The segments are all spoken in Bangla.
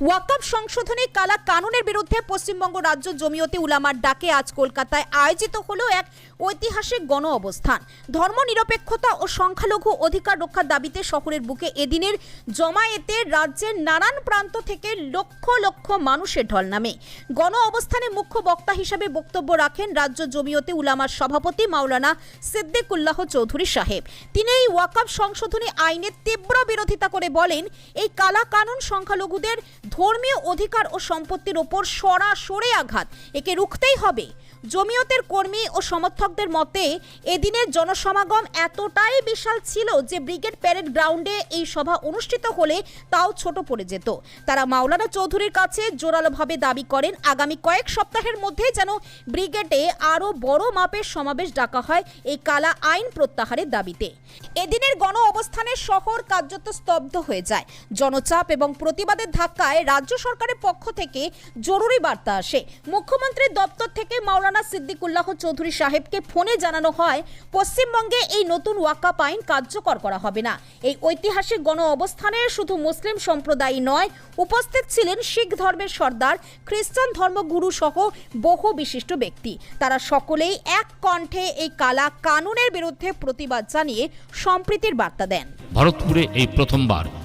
ওয়াকাব সংশোধনী কালা কানুনের বিরুদ্ধে পশ্চিমবঙ্গ রাজ্য জমিয়তে উলামার ডাকে আজ কলকাতায় আয়োজিত হলো এক ঐতিহাসিক গণ অবস্থান। ধর্মনিরপেক্ষতা ও সংখ্যালঘু অধিকার রক্ষার দাবিতে শহরের বুকে এদিনের জমায়েতে রাজ্যের নানান প্রান্ত থেকে লক্ষ লক্ষ মানুষের ঢল নামে। গণ অবস্থানে মুখ্য বক্তা হিসেবে বক্তব্য রাখেন রাজ্য জমিয়তে উলামার সভাপতি মাওলানা সিদ্দিকুল্লাহ চৌধুরী সাহেব। তিনি এই ওয়াকাব সংশোধনী আইনের তীব্র বিরোধিতা করে বলেন, এই কালা কানুন সংখ্যালঘুদের ধর্মীয় অধিকার ও সম্পত্তির ওপর সরাসরি আঘাত। একে রুখতেই হবে। জমিয়তের কর্মী ও সমর্থকদের মতে, এদিনের জনসমাগম এতটাই বিশাল ছিল যে ব্রিগেড প্যারেড গ্রাউন্ডে এই সভা অনুষ্ঠিত হলে তাও ছোট পড়ে যেত। তারা মাওলানা চৌধুরীর কাছে জোরালোভাবে দাবি করেন, আগামী কয়েক সপ্তাহের মধ্যে যেন ব্রিগেডে আরও বড় মাপের সমাবেশ ডাকা হয় এই কালা আইন প্রত্যাহারের দাবিতে। এদিনের গণ অবস্থানে শহর কার্যত স্তব্ধ হয়ে যায়। জনচাপ এবং প্রতিবাদের ধাক্কায় রাজ্য সরকারের পক্ষ থেকে জরুরি বার্তা আসে। মুখ্যমন্ত্রীর দপ্তর থেকে মাওলানা সিদ্দিকুল্লাহ চৌধুরী সাহেবকে ফোনে জানানো হয়, পশ্চিমবঙ্গে এই নতুন ওয়াকাপ আইন কার্যকর করা হবে না। এই ঐতিহাসিক গণ অবস্থানে শুধু মুসলিম সম্প্রদায় নয়, উপস্থিত ছিলেন শিখ ধর্মের সর্দার, খ্রিস্টান ধর্মগুরু সহ বহু বিশিষ্ট ব্যক্তি। তারা সকলেই এক কণ্ঠে এই কালা কানুনের বিরুদ্ধে প্রতিবাদ জানিয়ে সম্প্রীতির বার্তা দেন। ভারতপুরে এই প্রথমবার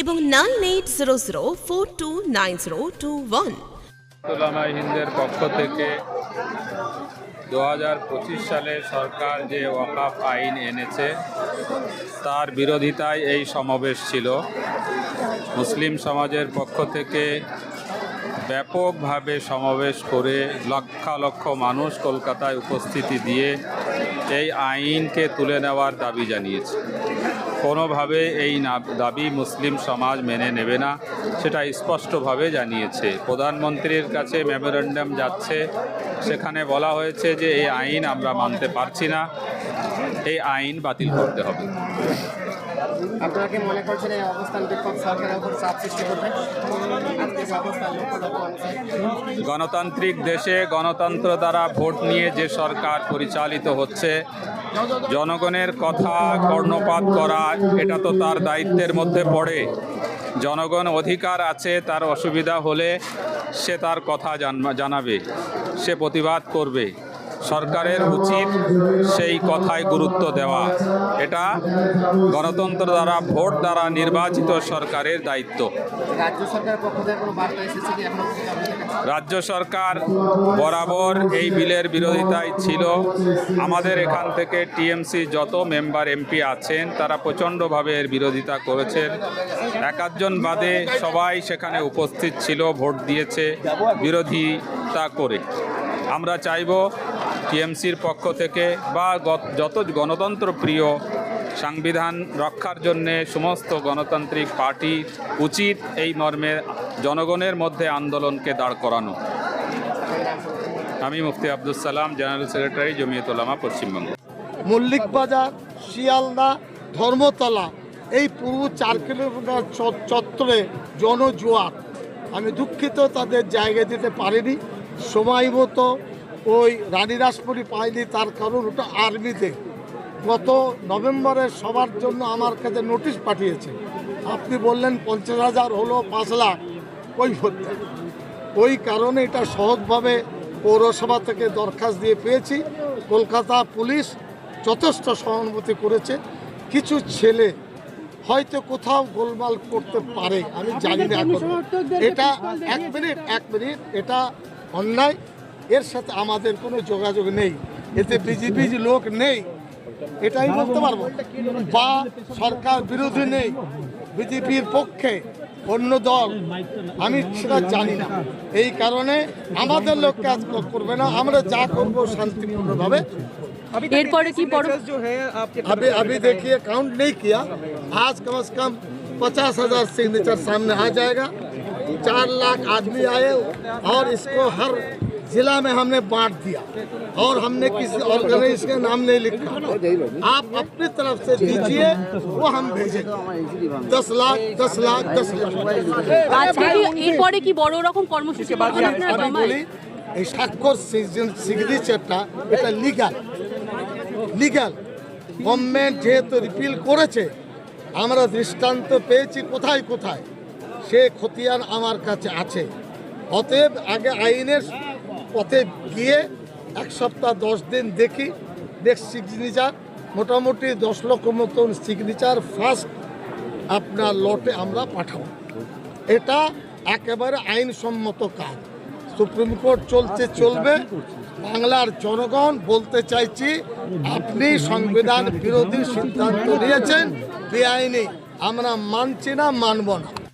এবং nine eight zero zero four two nine zero two one. উলামা হিন্দের পক্ষ থেকে দু হাজার পঁচিশ সালে সরকার যে ওয়াকাফ আইন এনেছে, তার বিরোধিতায় এই সমাবেশ ছিল। মুসলিম সমাজের পক্ষ থেকে ব্যাপকভাবে সমাবেশ করে লক্ষ লক্ষ মানুষ কলকাতায় উপস্থিতি দিয়ে এই আইনকে তুলে নেওয়ার দাবি জানিয়েছে। কোনোভাবে এই দাবি মুসলিম সমাজ মেনে নেবে না, সেটা স্পষ্টভাবে জানিয়েছে। প্রধানমন্ত্রীর কাছে মেমোরেন্ডাম যাচ্ছে। সেখানে বলা হয়েছে যে, এই আইন আমরা মানতে পারছি না। এই আইন বাতিল করতে হবে। আপনারা কি মনে করছেন এই অবস্থান বিক্ষোভ সরকারের উপর চাপ সৃষ্টি করবে? গণতান্ত্রিক দেশে গণতন্ত্র দ্বারা ভোট নিয়ে যে সরকার পরিচালিত হচ্ছে জনগণের কথা কর্ণপাত করা এটা তো তার দায়িত্বের মধ্যে পড়ে। জনগণ অধিকার আছে তার অসুবিধা হলে সে তার কথা জানাবে সে প্রতিবাদ করবে। সরকারের উচিত সেই কথায় গুরুত্ব দেওয়া। এটা গণতন্ত্র দ্বারা ভোট দ্বারা নির্বাচিত সরকারের দায়িত্ব। রাজ্য সরকার বরাবর এই বিলের বিরোধিতায় ছিল। আমাদের এখান থেকে টিএমসি যত মেম্বার এমপি আছেন তারা প্রচণ্ডভাবে এর বিরোধিতা করেছেন। এক আধজন বাদে সবাই সেখানে উপস্থিত ছিল ভোট দিয়েছে বিরোধিতা করে। আমরা চাইব টিএমসির পক্ষ থেকে বা যত গণতন্ত্র প্রিয় সংবিধান রক্ষার জন্যে সমস্ত গণতান্ত্রিক পার্টি উচিত এই মর্মে জনগণের মধ্যে আন্দোলনকে দাঁড় করানো। আমি মুফতি আব্দুল সালাম, জেনারেল সেক্রেটারি জমিয়ত ওলামা পশ্চিমবঙ্গ। মল্লিক বাজার, শিয়ালদা, ধর্মতলা, এই পুরো চার কিলোমিটার চত্বরে জনজোয়ার। আমি দুঃখিত তাদের জায়গা দিতে পারিনি। সময় মতো ওই রানীরাজপুরি পাইনি তার কারণ ওটা আর্মিতে। গত নভেম্বরের সবার জন্য আমার কাছে নোটিশ পাঠিয়েছে। আপনি বললেন পঞ্চাশ হাজার হলো পাঁচ লাখ। ওই ওই কারণে এটা সহজভাবে পৌরসভা থেকে দরখাস্ত দিয়ে পেয়েছি। কলকাতা পুলিশ যথেষ্ট সহানুভূতি করেছে। কিছু ছেলে হয়তো কোথাও গোলমাল করতে পারে আমি জানি না এখন। এটা এক মিনিট এক মিনিট এটা অন্যায়। এর সাথে আমাদের কোনো যোগাযোগ নেই এতে বিজেপি লোক নেই এটাই বলতে পারবো বা সরকার বিরোধী নেই বিজেপির পক্ষে অন্য দল আমি সেটা জানি না এই কারণে আমাদের লোক কাজ করবে না আমরা যা করবো শান্তিপূর্ণভাবে এরপরে কি পর अभी अभी देखिए काउंट नहीं किया आज कम से कम पचास हजार सिग्नेचर सामने आ जाएगा चार लाख आदमी आए और इसको हर जिला में हमने बांट दिया और हमने किसी ऑर्गेनाइज का नाम नहीं लिखा आप अपनी तरफ से दीजिए वो हम भेजेंगे दस लाख दस लाख दस लाख আজকে কি এরপরে কি বড় রকম কর্মসূচি পাবেন আপনারা আমি দমায় বলি এই স্বাক্ষর সিগনেচারটা এটা লিগাল লিগাল গভর্নমেন্ট যেহেতু রিপিল করেছে আমরা দৃষ্টান্ত পেয়েছি কোথায় কোথায় সে খতিয়ান আমার কাছে আছে অতএব আগে আইনের পথে গিয়ে এক সপ্তাহ দশ দিন দেখি নেক্সট সিগনেচার মোটামুটি দশ লক্ষ মতন সিগনেচার ফার্স্ট আপনার লটে আমরা পাঠাবো। এটা একেবারে আইনসম্মত কাজ। সুপ্রিম কোর্ট চলছে চলবে। বাংলার জনগণ বলতে চাইছি আপনি সংবিধান বিরোধী সিদ্ধান্ত নিয়েছেন বেআইনি। আমরা মানছি না মানব না।